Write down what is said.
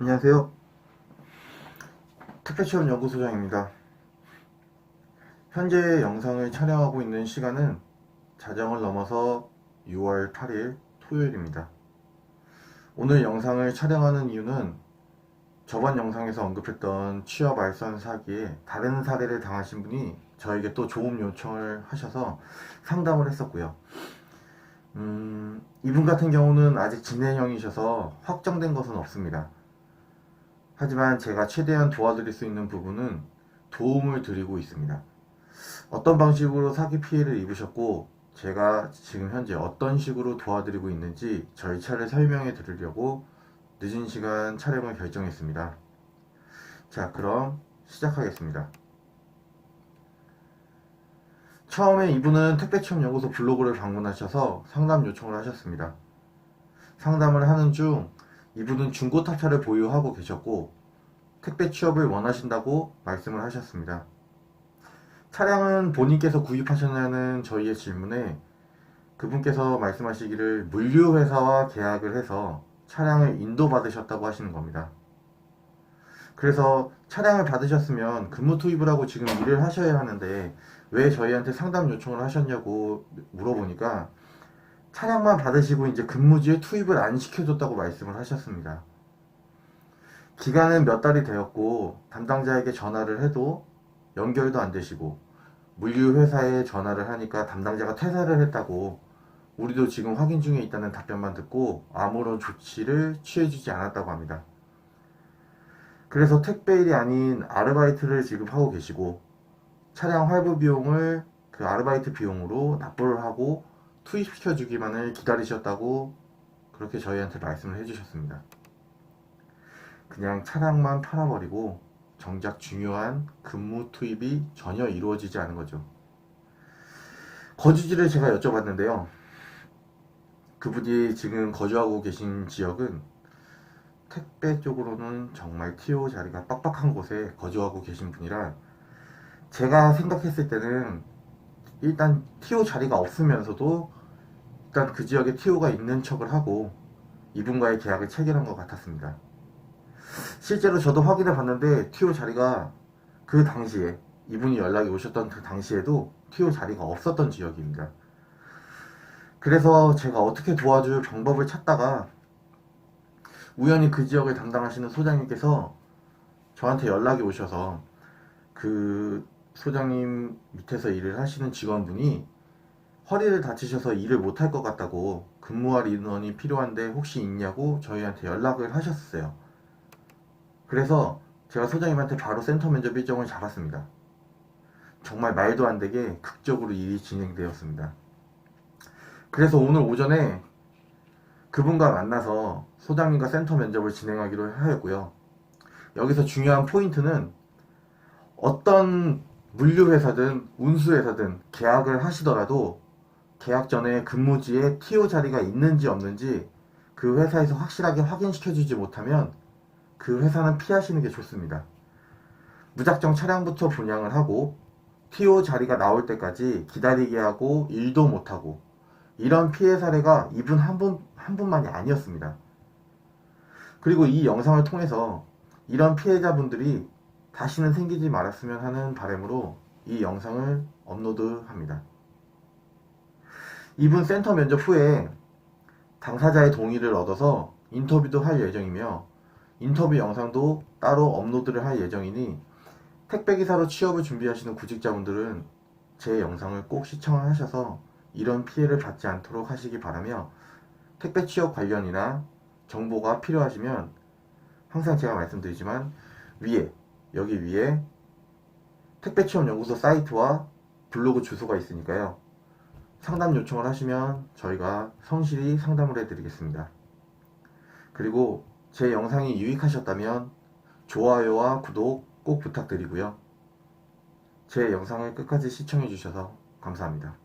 안녕하세요. 특별시험 연구소장입니다. 현재 영상을 촬영하고 있는 시간은 자정을 넘어서 6월 8일 토요일입니다. 오늘 영상을 촬영하는 이유는 저번 영상에서 언급했던 취업 알선 사기에 다른 사례를 당하신 분이 저에게 또 조음 요청을 하셔서 상담을 했었고요. 음, 이분 같은 경우는 아직 진행형이셔서 확정된 것은 없습니다. 하지만 제가 최대한 도와드릴 수 있는 부분은 도움을 드리고 있습니다. 어떤 방식으로 사기 피해를 입으셨고, 제가 지금 현재 어떤 식으로 도와드리고 있는지 절차를 설명해 드리려고 늦은 시간 촬영을 결정했습니다. 자, 그럼 시작하겠습니다. 처음에 이분은 택배취업연구소 블로그를 방문하셔서 상담 요청을 하셨습니다. 상담을 하는 중 이분은 중고탑차를 보유하고 계셨고 택배 취업을 원하신다고 말씀을 하셨습니다. 차량은 본인께서 구입하셨냐는 저희의 질문에 그분께서 말씀하시기를 물류회사와 계약을 해서 차량을 인도받으셨다고 하시는 겁니다. 그래서 차량을 받으셨으면 근무 투입을 하고 지금 일을 하셔야 하는데 왜 저희한테 상담 요청을 하셨냐고 물어보니까 차량만 받으시고 이제 근무지에 투입을 안 시켜줬다고 말씀을 하셨습니다. 기간은 몇 달이 되었고 담당자에게 전화를 해도 연결도 안 되시고 물류회사에 전화를 하니까 담당자가 퇴사를 했다고 우리도 지금 확인 중에 있다는 답변만 듣고 아무런 조치를 취해주지 않았다고 합니다. 그래서 택배일이 아닌 아르바이트를 지금 하고 계시고 차량 할부 비용을 그 아르바이트 비용으로 납부를 하고 투입시켜 주기만을 기다리셨다고 그렇게 저희한테 말씀을 해주셨습니다. 그냥 차량만 팔아버리고 정작 중요한 근무 투입이 전혀 이루어지지 않은 거죠. 거주지를 제가 여쭤봤는데요. 그분이 지금 거주하고 계신 지역은 택배 쪽으로는 정말 TO 자리가 빡빡한 곳에 거주하고 계신 분이라 제가 생각했을 때는 일단 TO 자리가 없으면서도 일단 그 지역에 TO가 있는 척을 하고 이분과의 계약을 체결한 것 같았습니다. 실제로 저도 확인해 봤는데 TO 자리가 그 당시에 이분이 연락이 오셨던 그 당시에도 TO 자리가 없었던 지역입니다. 그래서 제가 어떻게 도와줄 방법을 찾다가 우연히 그 지역을 담당하시는 소장님께서 저한테 연락이 오셔서 그 소장님 밑에서 일을 하시는 직원분이 허리를 다치셔서 일을 못할 것 같다고 근무할 인원이 필요한데 혹시 있냐고 저희한테 연락을 하셨어요. 그래서 제가 소장님한테 바로 센터 면접 일정을 잡았습니다. 정말 말도 안 되게 극적으로 일이 진행되었습니다. 그래서 오늘 오전에 그분과 만나서 소장님과 센터 면접을 진행하기로 하였고요. 여기서 중요한 포인트는 어떤 물류회사든 운수회사든 계약을 하시더라도 계약 전에 근무지에 TO 자리가 있는지 없는지 그 회사에서 확실하게 확인시켜주지 못하면 그 회사는 피하시는 게 좋습니다. 무작정 차량부터 분양을 하고 TO 자리가 나올 때까지 기다리게 하고 일도 못하고 이런 피해 사례가 이분 한 분, 한 분만이 아니었습니다. 그리고 이 영상을 통해서 이런 피해자분들이 다시는 생기지 말았으면 하는 바람으로 이 영상을 업로드합니다. 이분 센터 면접 후에 당사자의 동의를 얻어서 인터뷰도 할 예정이며 인터뷰 영상도 따로 업로드를 할 예정이니 택배기사로 취업을 준비하시는 구직자분들은 제 영상을 꼭 시청하셔서 이런 피해를 받지 않도록 하시기 바라며 택배 취업 관련이나 정보가 필요하시면 항상 제가 말씀드리지만 위에 여기 위에 택배 취업 연구소 사이트와 블로그 주소가 있으니까요. 상담 요청을 하시면 저희가 성실히 상담을 해드리겠습니다. 그리고 제 영상이 유익하셨다면 좋아요와 구독 꼭 부탁드리고요. 제 영상을 끝까지 시청해주셔서 감사합니다.